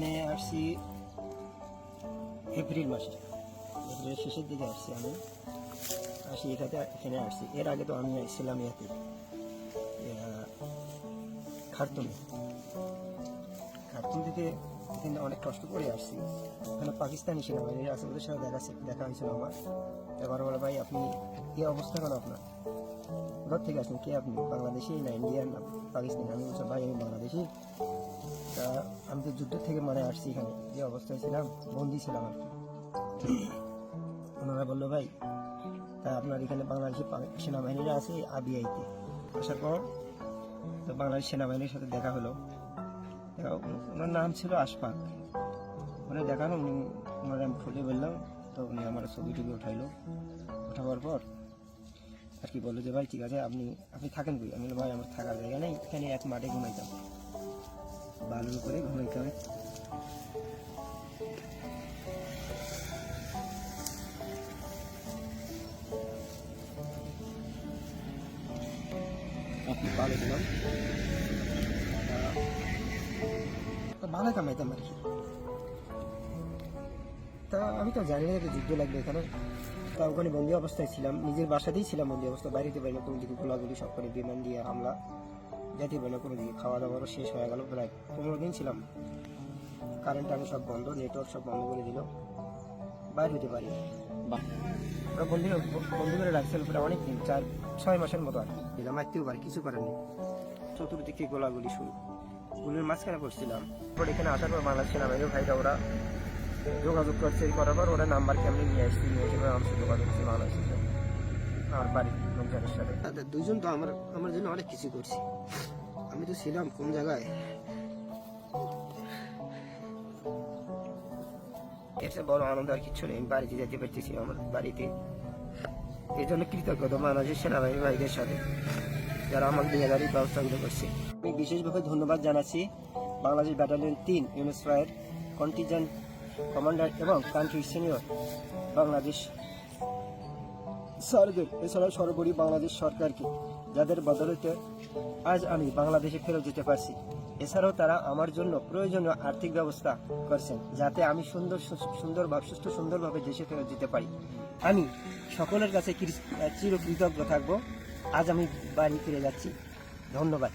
এখানে আসছি এপ্রিল মাসে। এপ্রিলের শেষের দিকে আসছি আমি। আসি এখানে এখানে আসছি। এর আগে তো আমি এসেছিলাম ইয়াতে খারতুমে খারতুম থেকে এখানে অনেক কষ্ট করে আসছি। এখানে পাকিস্তানি সেনাবাহিনীর আছে ওদের সাথে দেখা দেখা হয়েছিল আমার। এবার বলে, ভাই, আপনি কি অবস্থা কেন আপনার? কোথার থেকে আসেন কে আপনি? বাংলাদেশি না ইন্ডিয়ান না পাকিস্তানি? আমি বলছি, ভাই, আমি বাংলাদেশি। তা আমি তো যুদ্ধ থেকে মানে আসছি এখানে। যে অবস্থায় ছিলাম, বন্দি ছিলাম আর কি। ওনারা বলল, ভাই, তা আপনার এখানে বাংলাদেশি পা- সেনাবাহিনীরা আছে আবিআইতে আসার পর তো বাংলাদেশ সেনাবাহিনীর সাথে দেখা হলো। ওনার নাম ছিল আশফাক। উনি দেখানো, উনি ওনার আমি খুলে বললাম। তো উনি আমার ছবি টুবি উঠাইলো। উঠাবার পর আর কি বলল যে, ভাই, ঠিক আছে, আপনি আপনি থাকেন কই? আমি ভাই, আমার থাকার জায়গা নেই, এখানে এক মাঠে ঘুমাইতাম। বালুর উপরে ঘুমাইতাম আপনি ভালো ভালো কামাইতাম আর কি তা আমি তো জানি না যুদ্ধ লাগবে এখানে। তা ওখানে বন্দি অবস্থায় ছিলাম, নিজের বাসাতেই ছিলাম বন্দি অবস্থা পারি না কোনো দিকে গোলাগুলি সব করে বিমান দিয়ে হামলা। যেতে পারি না কোনো দিকে খাওয়া দাওয়ারও শেষ হয়ে গেল, প্রায় পনেরো দিন ছিলাম। কারেন্ট আমি সব বন্ধ নেটওয়ার্ক সব বন্ধ করে দিল। বাইরে হতে পারি ওরা বন্দি করে রাখছিল প্রায় অনেক দিন চার, ছয় মাসের মতো আর দিলাম মারতেও পারি কিছু করার নেই। চতুর্দিকে গোলাগুলি শুরু। গুলির মাঝখানে পড়ছিলাম পর এখানে আসার পর বাংলাদেশ সেনাবাহিনীর ভাইরা ওরা যোগাযোগ করছে করার পর ওরা নাম্বার কেমনি নিয়ে আসছি, নিয়ে এসে আমার সাথে যোগাযোগ করছে বাংলাদেশের আমার লোকজনের সাথে। তাদের দুজন তো আমার আমার জন্য অনেক কিছু করছে। আমি তো ছিলাম কোন জায়গায়? এর চেয়ে বড় আনন্দ আর কিছু নেই। আমি বাড়িতে যেতে পারতেছি আমার বাড়িতে। এই জন্য কৃতজ্ঞতা বাংলাদেশের সেনাবাহিনী ভাইদের সাথে যারা আমাকে নিয়ে দাঁড়িয়ে ব্যবস্থাগুলো করছে আমি বিশেষভাবে ধন্যবাদ জানাচ্ছি বাংলাদেশ ব্যাটালিয়ন তিন ইউনিস ফায়ার কন্টিজেন্ট কমান্ডার এবং কান্ট্রি সিনিয়র বাংলাদেশ স্যারদের এছাড়াও সর্বোপরি বাংলাদেশ সরকারকে, যাদের বদলতে আজ আমি বাংলাদেশে ফেরত যেতে পারছি। এছাড়াও তারা আমার জন্য প্রয়োজনীয় আর্থিক ব্যবস্থা করছেন, যাতে আমি সুন্দর সুন্দরভাবে সুস্থ সুন্দরভাবে দেশে ফেরত যেতে পারি। আমি সকলের কাছে চিরকৃতজ্ঞ থাকব। আজ আমি বাড়ি ফিরে যাচ্ছি। ধন্যবাদ।